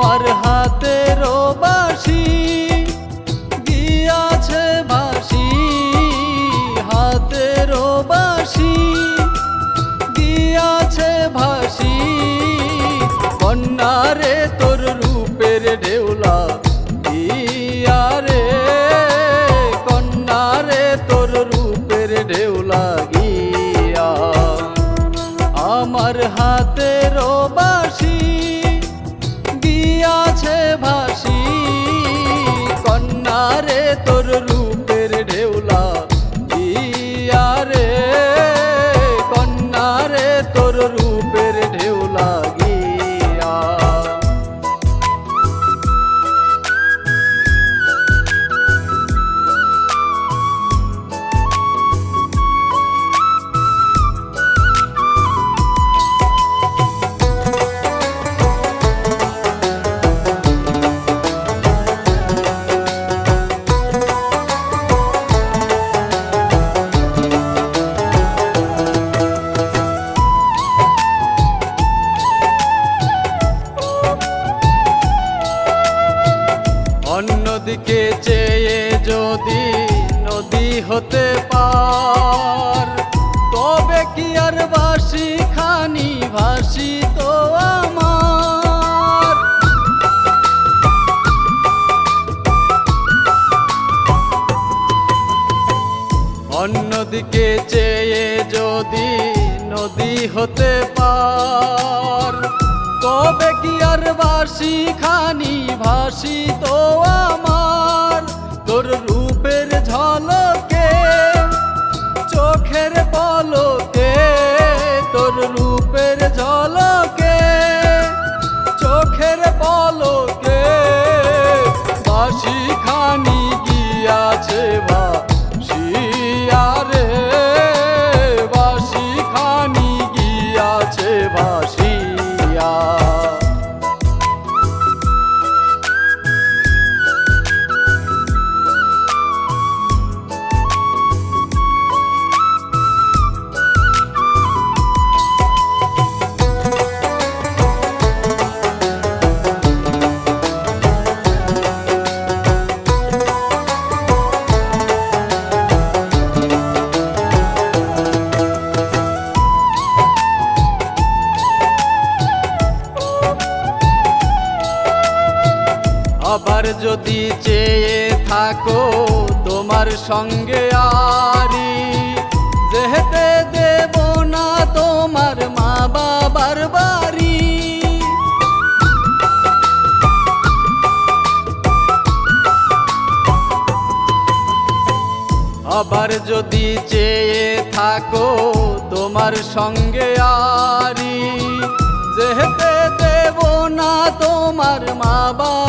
হাতের বাসি দিয়াছে বাসি হাতের বাসি দিয়াছে ভাসি কন্যারে তোর রূপের ঢেউলা, গিয়ারে। কন্যারে তোর রূপের ডেউলা গিয়া। আমার হাতের তোর হতে পার। তবে কি আর বাসি খানি ভাসি তো আমার? অন্যদিকে চেয়ে যদি নদী হতে পার, তবে কি আর বাসি খানি ভাসি তো যদি চেয়ে থাকো, তোমার সঙ্গে আরি যেহেতে দেব না তোমার মা বাবার বাড়ি। আবার যদি চেয়ে থাকো, তোমার সঙ্গে আরি যেহেতে দেব না তোমার মা বাবার